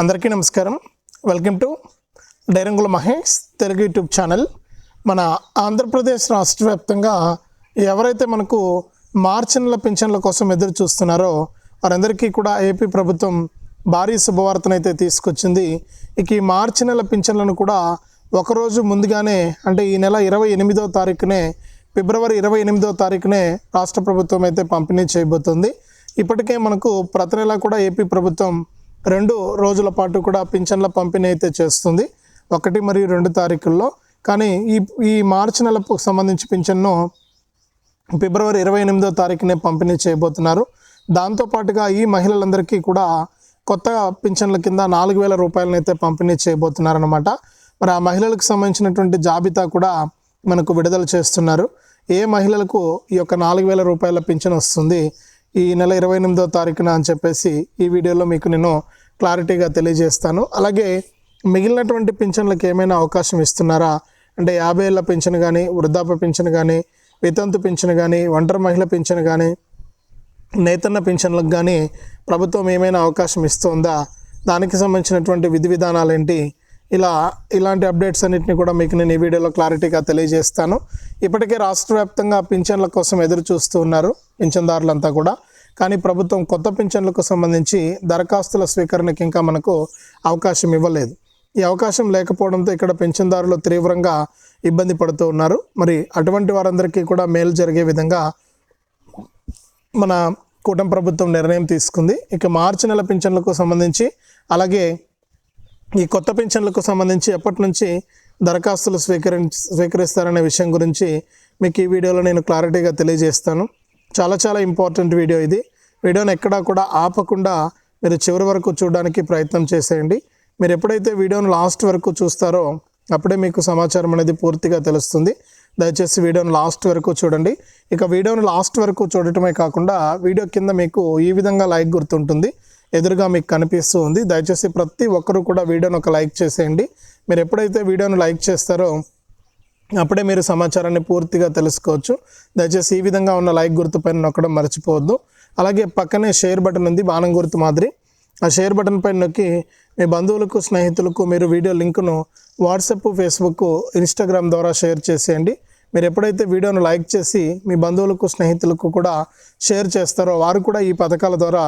అందరికీ నమస్కారం. Welcome to Dairangula Mahesh Telugu YouTube channel మన ఆంధ్రప్రదేశ్ రాష్ట్ర వ్యాప్తంగా ఎవరైతే మనకు మార్చి నెల పింఛన్ల కోసం ఎదురు చూస్తున్నారో వారందరికీ కూడా ఏపీ ప్రభుత్వం భారీ శుభవార్తనైతే తీసుకొచ్చింది. ఇక ఈ మార్చి నెల పింఛన్లను కూడా ఒకరోజు ముందుగానే అంటే ఈ నెల ఇరవై ఎనిమిదో తారీఖునే ఫిబ్రవరి ఇరవై ఎనిమిదో తారీఖునే రాష్ట్ర ప్రభుత్వం అయితే పంపిణీ చేయబోతుంది. ఇప్పటికే మనకు ప్రతి నెల కూడా ఏపీ ప్రభుత్వం రెండు రోజుల పాటు కూడా పింఛన్ల పంపిణీ అయితే చేస్తుంది. ఒకటి మరియు రెండు తారీఖుల్లో. కానీ ఈ ఈ మార్చి నెలకు సంబంధించి పింఛన్ను ఫిబ్రవరి ఇరవై ఎనిమిదో తారీఖునే పంపిణీ చేయబోతున్నారు. దాంతోపాటుగా ఈ మహిళలందరికీ కూడా కొత్త పింఛన్ల కింద నాలుగు వేల రూపాయలను అయితే పంపిణీ చేయబోతున్నారనమాట మరి ఆ మహిళలకు సంబంధించినటువంటి జాబితా కూడా మనకు విడుదల చేస్తున్నారు. ఏ మహిళలకు ఈ యొక్క నాలుగు వేల రూపాయల పింఛన్ వస్తుంది? ఈ నెల ఇరవై ఎనిమిదో తారీఖున అని చెప్పేసి ఈ వీడియోలో మీకు నేను క్లారిటీగా తెలియజేస్తాను. అలాగే మిగిలినటువంటి పింఛన్లకు ఏమైనా అవకాశం ఇస్తున్నారా? అంటే యాభై ఏళ్ళ పింఛన్ కానీ వృద్ధాప్య పింఛన్ కానీ వితంతు పింఛన్ కానీ ఒంటరి మహిళ పింఛన్ కానీ నేతన్న పింఛన్లకు కానీ ప్రభుత్వం ఏమైనా అవకాశం ఇస్తుందా? దానికి సంబంధించినటువంటి విధి విధానాలు ఏంటి ఇలా ఇలాంటి అప్డేట్స్ అన్నింటినీ కూడా మీకు నేను ఈ వీడియోలో క్లారిటీగా తెలియజేస్తాను. ఇప్పటికే రాష్ట్ర వ్యాప్తంగా పింఛన్ల కోసం ఎదురు చూస్తూ ఉన్నారు పింఛన్దారులంతా కూడా. కానీ ప్రభుత్వం కొత్త పింఛన్లకు సంబంధించి దరఖాస్తుల స్వీకరణకి ఇంకా మనకు అవకాశం ఇవ్వలేదు. ఈ అవకాశం లేకపోవడంతో ఇక్కడ పింఛన్దారులు తీవ్రంగా ఇబ్బంది పడుతూ ఉన్నారు. మరి అటువంటి వారందరికీ కూడా మేలు జరిగే విధంగా మన కూటమి ప్రభుత్వం నిర్ణయం తీసుకుంది. ఇక మార్చి నెల పింఛన్లకు సంబంధించి అలాగే ఈ కొత్త పింఛన్లకు సంబంధించి ఎప్పటి నుంచి దరఖాస్తులు స్వీకరి స్వీకరిస్తారనే విషయం గురించి మీకు ఈ వీడియోలో నేను క్లారిటీగా తెలియజేస్తాను. చాలా చాలా ఇంపార్టెంట్ వీడియో ఇది. వీడియోని ఎక్కడా కూడా ఆపకుండా మీరు చివరి వరకు చూడడానికి ప్రయత్నం చేసేయండి. మీరు ఎప్పుడైతే వీడియోను లాస్ట్ వరకు చూస్తారో అప్పుడే మీకు సమాచారం అనేది పూర్తిగా తెలుస్తుంది. దయచేసి వీడియోను లాస్ట్ వరకు చూడండి. ఇక వీడియోను లాస్ట్ వరకు చూడటమే కాకుండా వీడియో కింద మీకు ఈ విధంగా లైక్ గుర్తుంటుంది. ఎదురుగా మీకు కనిపిస్తూ ఉంది. దయచేసి ప్రతి ఒక్కరూ కూడా వీడియోను ఒక లైక్ చేసేయండి. మీరు ఎప్పుడైతే వీడియోను లైక్ చేస్తారో అప్పుడే మీరు సమాచారాన్ని పూర్తిగా తెలుసుకోవచ్చు. దయచేసి ఈ విధంగా ఉన్న లైక్ గుర్తు పైన నొక్కడం మర్చిపోవద్దు. అలాగే పక్కనే షేర్ బటన్ ఉంది బాణం గుర్తు మాదిరి. ఆ షేర్ బటన్ పైన నొక్కి మీ బంధువులకు స్నేహితులకు మీరు వీడియో లింకును వాట్సాప్ ఫేస్బుక్ ఇన్స్టాగ్రామ్ ద్వారా షేర్ చేసేయండి. మీరు ఎప్పుడైతే వీడియోను లైక్ చేసి మీ బంధువులకు స్నేహితులకు కూడా షేర్ చేస్తారో వారు కూడా ఈ పథకాల ద్వారా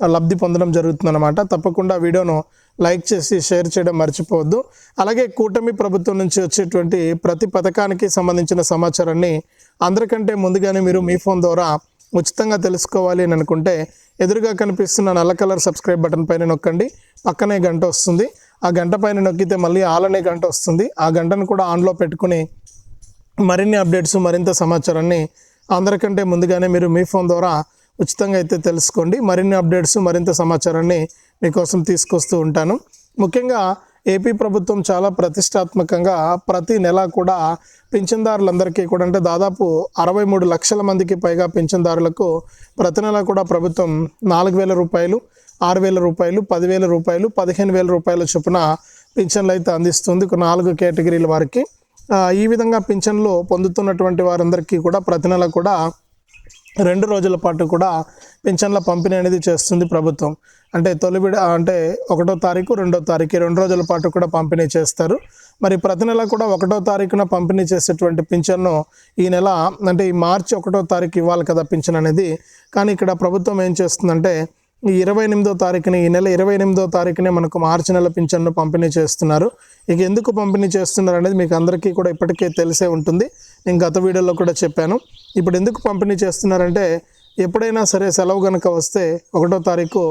లబ్ధి పొందడం జరుగుతుందన్నమాట. తప్పకుండా వీడియోను లైక్ చేసి షేర్ చేయడం మర్చిపోవద్దు. అలాగే కూటమి ప్రభుత్వం నుంచి వచ్చేటువంటి ప్రతి పథకానికి సంబంధించిన సమాచారాన్ని అందరికంటే ముందుగానే మీరు మీ ఫోన్ ద్వారా ఉచితంగా తెలుసుకోవాలి అని అనుకుంటే ఎదురుగా కనిపిస్తున్న నల్ల కలర్ సబ్స్క్రైబ్ బటన్ పైన నొక్కండి. పక్కనే గంట వస్తుంది. ఆ గంట పైన నొక్కితే మళ్ళీ ఆల్ అనే గంట వస్తుంది. ఆ గంటను కూడా ఆన్లో పెట్టుకుని మరిన్ని అప్డేట్స్ మరింత సమాచారాన్ని అందరికంటే ముందుగానే మీరు మీ ఫోన్ ద్వారా ఉచితంగా అయితే తెలుసుకోండి. మరిన్ని అప్డేట్స్ మరింత సమాచారాన్ని మీకోసం తీసుకొస్తూ ఉంటాను. ముఖ్యంగా ఏపీ ప్రభుత్వం చాలా ప్రతిష్టాత్మకంగా ప్రతి నెల కూడా పింఛన్దారులందరికీ కూడా అంటే దాదాపు అరవై మూడు లక్షల మందికి పైగా పింఛన్దారులకు ప్రతి నెల కూడా ప్రభుత్వం నాలుగు వేల రూపాయలు ఆరు వేల రూపాయలు పదివేల రూపాయలు పదిహేను వేల రూపాయల చొప్పున పింఛన్లు అయితే అందిస్తుంది నాలుగు కేటగిరీల వారికి. ఈ విధంగా పింఛన్లు పొందుతున్నటువంటి వారందరికీ కూడా ప్రతి నెల కూడా రెండు రోజుల పాటు కూడా పింఛన్ల పంపిణీ అనేది చేస్తుంది ప్రభుత్వం. అంటే తొలి విడ అంటే ఒకటో తారీఖు రెండో తారీఖు రెండు రోజుల పాటు కూడా పంపిణీ చేస్తారు. మరి ప్రతి నెల కూడా ఒకటో తారీఖున పంపిణీ చేసేటువంటి పింఛన్ను ఈ నెల అంటే ఈ మార్చి ఒకటో తారీఖు ఇవ్వాలి కదా పింఛన్ అనేది. కానీ ఇక్కడ ప్రభుత్వం ఏం చేస్తుందంటే ఈ ఇరవై ఎనిమిదో తారీఖుని ఈ నెల ఇరవై ఎనిమిదో తారీఖునే మనకు మార్చి నెల పింఛన్ను పంపిణీ చేస్తున్నారు. ఇక ఎందుకు పంపిణీ చేస్తున్నారు అనేది మీకు అందరికీ కూడా ఇప్పటికే తెలిసే ఉంటుంది. నేను గత వీడియోలో కూడా చెప్పాను. ఇప్పుడు ఎందుకు పంపిణీ చేస్తున్నారంటే ఎప్పుడైనా సరే సెలవు కనుక వస్తే ఒకటో తారీఖు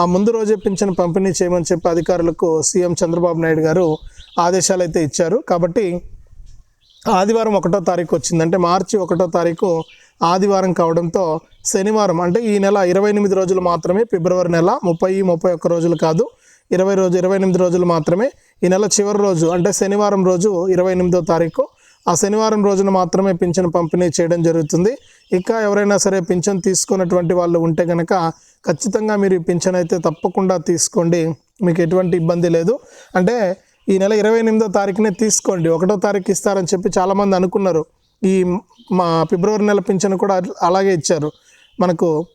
ఆ ముందు రోజే పింఛను పంపిణీ చేయమని చెప్పి అధికారులకు సీఎం చంద్రబాబు నాయుడు గారు ఆదేశాలు అయితే ఇచ్చారు. కాబట్టి ఆదివారం ఒకటో తారీఖు వచ్చిందంటే మార్చి ఒకటో తారీఖు ఆదివారం కావడంతో శనివారం అంటే ఈ నెల ఇరవై ఎనిమిది రోజులు మాత్రమే ఫిబ్రవరి నెల ముప్పై ముప్పై ఒక్క రోజులు కాదు ఇరవై రోజు ఇరవై ఎనిమిది రోజులు మాత్రమే. ఈ నెల చివరి రోజు అంటే శనివారం రోజు ఇరవై ఎనిమిదో తారీఖు ఆ శనివారం రోజున మాత్రమే పింఛన్ పంపిణీ చేయడం జరుగుతుంది. ఇంకా ఎవరైనా సరే పింఛన్ తీసుకున్నటువంటి వాళ్ళు ఉంటే కనుక ఖచ్చితంగా మీరు ఈ పింఛన్ అయితే తప్పకుండా తీసుకోండి. మీకు ఎటువంటి ఇబ్బంది లేదు. అంటే ఈ నెల ఇరవై ఎనిమిదో తారీఖునే తీసుకోండి. ఒకటో తారీఖు ఇస్తారని చెప్పి చాలామంది అనుకున్నారు. ఈ మా ఫిబ్రవరి నెల పింఛన్ కూడా అలాగే ఇచ్చారు. మనకు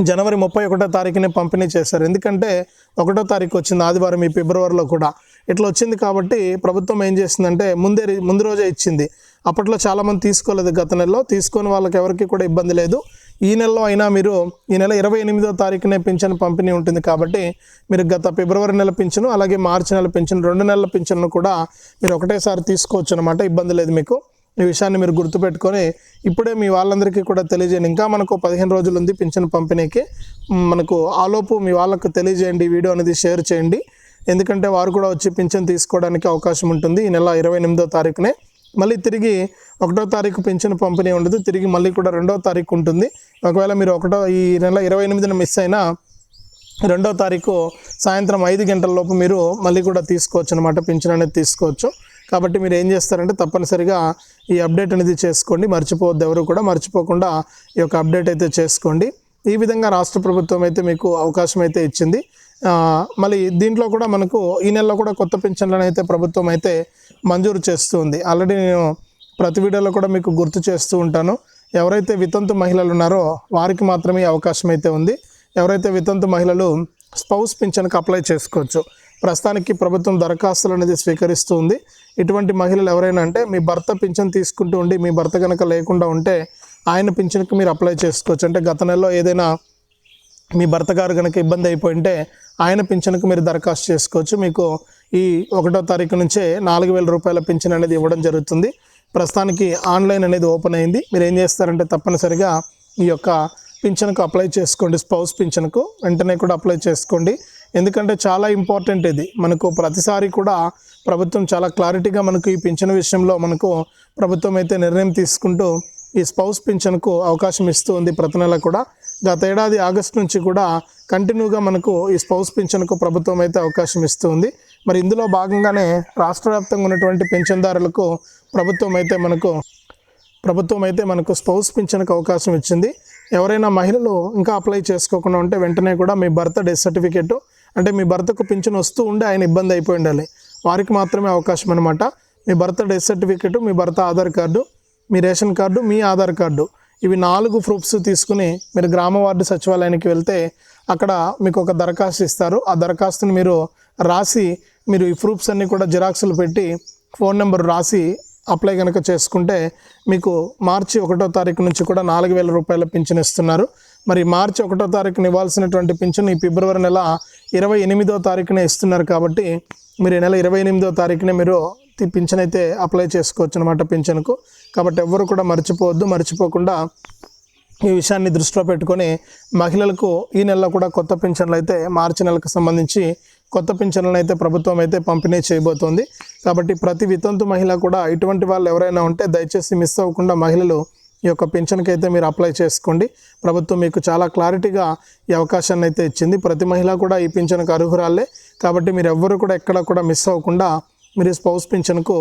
జనవరి ముప్పై ఒకటో తారీఖునే పంపిణీ చేశారు. ఎందుకంటే ఒకటో తారీఖు వచ్చింది ఆదివారం ఈ ఫిబ్రవరిలో కూడా. ఇట్లా వచ్చింది కాబట్టి ప్రభుత్వం ఏం చేసిందంటే ముందే రి- ముందు రోజే ఇచ్చింది. అప్పట్లో చాలామంది తీసుకోలేదు గత నెలలో తీసుకొని వాళ్ళకి ఎవరికి కూడా ఇబ్బంది లేదు. ఈ నెలలో అయినా మీరు ఈ నెల ఇరవై ఎనిమిదో తారీఖునే పింఛను పంపిణీ ఉంటుంది కాబట్టి మీరు గత ఫిబ్రవరి నెల పింఛను అలాగే మార్చి నెల పింఛను రెండు నెలల పింఛను కూడా మీరు ఒకటేసారి తీసుకోవచ్చు అనమాట ఇబ్బంది లేదు మీకు. ఈ విషయాన్ని మీరు గుర్తుపెట్టుకొని ఇప్పుడే మీ వాళ్ళందరికీ కూడా తెలియజేయండి. ఇంకా మనకు పదిహేను రోజులు ఉంది పింఛన్ పంపిణీకి. మనకు ఆలోపు మీ వాళ్ళకు తెలియజేయండి వీడియో అనేది షేర్ చేయండి. ఎందుకంటే వారు కూడా వచ్చి పింఛన్ తీసుకోవడానికి అవకాశం ఉంటుంది. ఈ నెల ఇరవై ఎనిమిదో తారీఖునే మళ్ళీ తిరిగి ఒకటో తారీఖు పింఛన్ పంపిణీ ఉండదు. తిరిగి మళ్ళీ కూడా రెండో తారీఖు ఉంటుంది. ఒకవేళ మీరు ఒకటో ఈ నెల ఇరవై ఎనిమిదిన మిస్ అయినా రెండో తారీఖు సాయంత్రం ఐదు గంటల లోపు మీరు మళ్ళీ కూడా తీసుకోవచ్చు అనమాట పింఛన్ అనేది తీసుకోవచ్చు. కాబట్టి మీరు ఏం చేస్తారంటే తప్పనిసరిగా ఈ అప్డేట్ అనేది చేసుకోండి. మర్చిపోవద్దు ఎవరు కూడా. మర్చిపోకుండా ఈ యొక్క అప్డేట్ అయితే చేసుకోండి. ఈ విధంగా రాష్ట్ర ప్రభుత్వం అయితే మీకు అవకాశం అయితే ఇచ్చింది. మళ్ళీ దీంట్లో కూడా మనకు ఈ నెలలో కూడా కొత్త పెన్షన్లను అయితే ప్రభుత్వం అయితే మంజూరు చేస్తుంది. ఆల్రెడీ నేను ప్రతి వీడియోలో కూడా మీకు గుర్తు చేస్తూ ఉంటాను. ఎవరైతే వితంతు మహిళలు ఉన్నారో వారికి మాత్రమే అవకాశం అయితే ఉంది. ఎవరైతే వితంతు మహిళలు స్పౌస్ పింఛన్కి అప్లై చేసుకోవచ్చు ప్రస్తుతానికి ప్రభుత్వం దరఖాస్తులు అనేది స్వీకరిస్తూ ఉంది. ఇటువంటి మహిళలు ఎవరైనా అంటే మీ భర్త పింఛన్ తీసుకుంటూ ఉండి మీ భర్త కనుక లేకుండా ఉంటే ఆయన పింఛన్కి మీరు అప్లై చేసుకోవచ్చు. అంటే గత నెలలో ఏదైనా మీ భర్త గారు కనుక ఇబ్బంది అయిపోయి ఉంటే ఆయన పింఛన్కు మీరు దరఖాస్తు చేసుకోవచ్చు. మీకు ఈ ఒకటో తారీఖు నుంచే నాలుగు వేల రూపాయల పింఛన్ అనేది ఇవ్వడం జరుగుతుంది. ప్రస్తుతానికి ఆన్లైన్ అనేది ఓపెన్ అయింది. మీరు ఏం చేస్తారంటే తప్పనిసరిగా ఈ యొక్క పింఛన్కు అప్లై చేసుకోండి. స్పౌస్ పింఛన్కు వెంటనే కూడా అప్లై చేసుకోండి. ఎందుకంటే చాలా ఇంపార్టెంట్ ఇది. మనకు ప్రతిసారి కూడా ప్రభుత్వం చాలా క్లారిటీగా మనకు ఈ పింఛన్ విషయంలో మనకు ప్రభుత్వం అయితే నిర్ణయం తీసుకుంటూ ఈ స్పౌస్ పింఛన్కు అవకాశం ఇస్తూ ఉంది. ప్రతి నెల కూడా గత ఏడాది ఆగస్టు నుంచి కూడా కంటిన్యూగా మనకు ఈ స్పౌస్ పింఛన్కు ప్రభుత్వం అయితే అవకాశం ఇస్తుంది. మరి ఇందులో భాగంగానే రాష్ట్ర వ్యాప్తంగా ఉన్నటువంటి పింఛన్దారులకు ప్రభుత్వం అయితే మనకు ప్రభుత్వం అయితే మనకు స్పౌస్ పింఛన్కు అవకాశం ఇచ్చింది. ఎవరైనా మహిళలు ఇంకా అప్లై చేసుకోకుండా ఉంటే వెంటనే కూడా మీ భర్త డెత్ సర్టిఫికేట్ అంటే మీ భర్తకు పింఛన్ వస్తూ ఉండి ఆయన ఇబ్బంది అయిపోయి ఉండాలి. వారికి మాత్రమే అవకాశం అనమాట మీ భర్త డెత్ సర్టిఫికేట్ మీ భర్త ఆధార్ కార్డు మీ రేషన్ కార్డు మీ ఆధార్ కార్డు. ఇవి నాలుగు ప్రూఫ్స్ తీసుకుని మీరు గ్రామ వార్డు సచివాలయానికి వెళ్తే అక్కడ మీకు ఒక దరఖాస్తు ఇస్తారు. ఆ దరఖాస్తుని మీరు రాసి మీరు ఈ ప్రూఫ్స్ అన్నీ కూడా జిరాక్స్లు పెట్టి ఫోన్ నెంబర్ రాసి అప్లై కనుక చేసుకుంటే మీకు మార్చి ఒకటో తారీఖు నుంచి కూడా నాలుగు వేల రూపాయల పింఛన్ ఇస్తున్నారు. మరి మార్చి ఒకటో తారీఖున ఇవ్వాల్సినటువంటి పింఛన్ ఈ ఫిబ్రవరి నెల ఇరవై ఎనిమిదో తారీఖునే ఇస్తున్నారు కాబట్టి మీరు ఈ నెల ఇరవై ఎనిమిదో తారీఖునే మీరు పింఛన్ అయితే అప్లై చేసుకోవచ్చు అనమాట పింఛన్కు. కాబట్టి ఎవ్వరు కూడా మర్చిపోవద్దు మర్చిపోకుండా ఈ విషయాన్ని దృష్టిలో పెట్టుకొని మహిళలకు ఈ నెలలో కూడా కొత్త పింఛన్లు అయితే మార్చి నెలకు సంబంధించి కొత్త పింఛన్లను అయితే ప్రభుత్వం అయితే పంపిణీ చేయబోతోంది. కాబట్టి ప్రతి వితంతు మహిళ కూడా ఇటువంటి వాళ్ళు ఎవరైనా ఉంటే దయచేసి మిస్ అవ్వకుండా మహిళలు ఈ యొక్క పింఛన్కి అయితే మీరు అప్లై చేసుకోండి. ప్రభుత్వం మీకు చాలా క్లారిటీగా ఈ అవకాశాన్ని అయితే ఇచ్చింది. ప్రతి మహిళ కూడా ఈ పింఛన్కు అర్హురాలే కాబట్టి మీరు ఎవ్వరు కూడా ఎక్కడ కూడా మిస్ అవ్వకుండా మీరు స్పౌస్ పింఛన్కు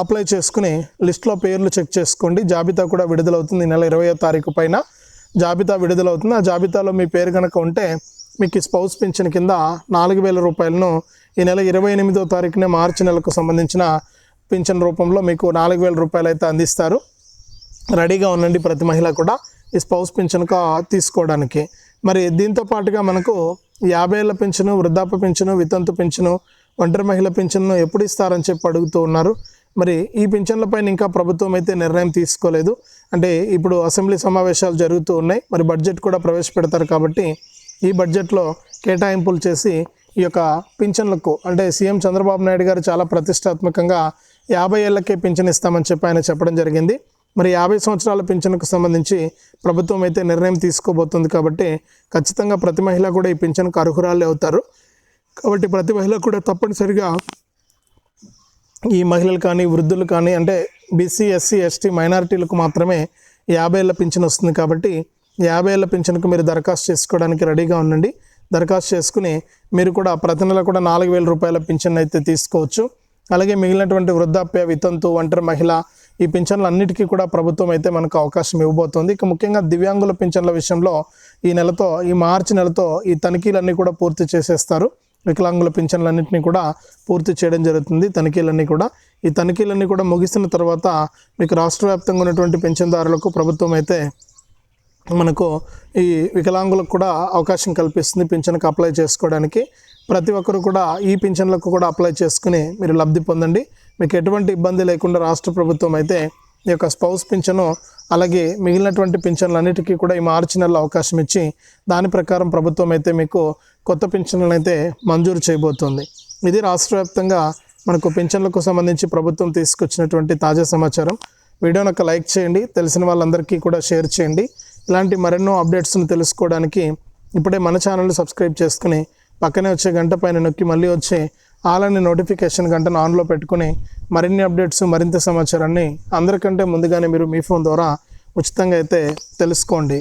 అప్లై చేసుకుని లిస్ట్లో పేర్లు చెక్ చేసుకోండి. జాబితా కూడా విడుదలవుతుంది ఈ నెల ఇరవయో తారీఖు పైన. జాబితా విడుదలవుతుంది. ఆ జాబితాలో మీ పేరు కనుక ఉంటే మీకు ఈ స్పౌస్ పెన్షన్ కింద నాలుగు వేల రూపాయలను ఈ నెల ఇరవై ఎనిమిదో తారీఖునే మార్చి నెలకు సంబంధించిన పింఛన్ రూపంలో మీకు నాలుగు వేల రూపాయలు అయితే అందిస్తారు. రెడీగా ఉండండి ప్రతి మహిళ కూడా ఈ స్పౌస్ పింఛన్ తీసుకోవడానికి. మరి దీంతో పాటుగా మనకు యాభై ఏళ్ళ పింఛను వృద్ధాప్య పింఛను వితంతు పింఛను ఒంటరి మహిళ పింఛన్ను ఎప్పుడు ఇస్తారని చెప్పి అడుగుతూ ఉన్నారు. మరి ఈ పింఛన్లపైన ఇంకా ప్రభుత్వం అయితే నిర్ణయం తీసుకోలేదు. అంటే ఇప్పుడు అసెంబ్లీ సమావేశాలు జరుగుతూ ఉన్నాయి. మరి బడ్జెట్ కూడా ప్రవేశపెడతారు కాబట్టి ఈ బడ్జెట్లో కేటాయింపులు చేసి ఈ యొక్క పింఛన్లకు అంటే సీఎం చంద్రబాబు నాయుడు గారు చాలా ప్రతిష్టాత్మకంగా యాభై ఏళ్ళకే పింఛన్ ఇస్తామని చెప్పి ఆయన చెప్పడం జరిగింది. మరి యాభై సంవత్సరాల పింఛన్కు సంబంధించి ప్రభుత్వం అయితే నిర్ణయం తీసుకోబోతుంది కాబట్టి ఖచ్చితంగా ప్రతి మహిళ కూడా ఈ పింఛన్కు అర్హురాలే అవుతారు. కాబట్టి ప్రతి మహిళ కూడా తప్పనిసరిగా ఈ మహిళలు కానీ వృద్ధులు కానీ అంటే బీసీ ఎస్సీ ఎస్టీ మైనారిటీలకు మాత్రమే యాభై ఏళ్ళ పింఛన్ వస్తుంది కాబట్టి యాభై ఏళ్ళ పింఛన్కు మీరు దరఖాస్తు చేసుకోవడానికి రెడీగా ఉండండి. దరఖాస్తు చేసుకుని మీరు కూడా ప్రతి నెల కూడా నాలుగు వేల రూపాయల పింఛన్ అయితే తీసుకోవచ్చు. అలాగే మిగిలినటువంటి వృద్ధాప్య వితంతు ఒంటరి మహిళ ఈ పింఛన్లు అన్నిటికీ కూడా ప్రభుత్వం అయితే మనకు అవకాశం ఇవ్వబోతోంది. ఇక ముఖ్యంగా దివ్యాంగుల పింఛన్ల విషయంలో ఈ నెలతో ఈ మార్చి నెలతో ఈ తనిఖీలన్నీ కూడా పూర్తి చేసేస్తారు. వికలాంగుల పింఛన్లన్నింటినీ కూడా పూర్తి చేయడం జరుగుతుంది. తనిఖీలన్నీ కూడా ఈ తనిఖీలన్నీ కూడా ముగిసిన తర్వాత మీకు రాష్ట్ర వ్యాప్తంగా ఉన్నటువంటి పింఛన్దారులకు ప్రభుత్వం అయితే మనకు ఈ వికలాంగులకు కూడా అవకాశం కల్పిస్తుంది పింఛన్కి అప్లై చేసుకోవడానికి. ప్రతి ఒక్కరు కూడా ఈ పింఛన్లకు కూడా అప్లై చేసుకుని మీరు లబ్ధి పొందండి. మీకు ఎటువంటి ఇబ్బంది లేకుండా రాష్ట్ర ప్రభుత్వం అయితే ఈ యొక్క స్పౌస్ పింఛను అలాగే మిగిలినటువంటి పింఛన్లన్నిటికీ కూడా ఈ మార్చి నెలలో అవకాశం ఇచ్చి దాని ప్రకారం ప్రభుత్వం అయితే మీకు కొత్త పింఛన్లను అయితే మంజూరు చేయబోతోంది. ఇది రాష్ట్ర వ్యాప్తంగా మనకు పింఛన్లకు సంబంధించి ప్రభుత్వం తీసుకొచ్చినటువంటి తాజా సమాచారం. వీడియోని ఒక లైక్ చేయండి తెలిసిన వాళ్ళందరికీ కూడా షేర్ చేయండి. ఇలాంటి మరెన్నో అప్డేట్స్ను తెలుసుకోవడానికి ఇప్పుడే మన ఛానల్ సబ్స్క్రైబ్ చేసుకుని పక్కనే వచ్చే గంట పైన నొక్కి మళ్ళీ వచ్చే అలానే నోటిఫికేషన్ గంటను ఆన్లో పెట్టుకుని మరిన్ని అప్డేట్స్ మరింత సమాచారాన్ని అందరికంటే ముందుగానే మీరు మీ ఫోన్ ద్వారా ఉచితంగా అయితే తెలుసుకోండి.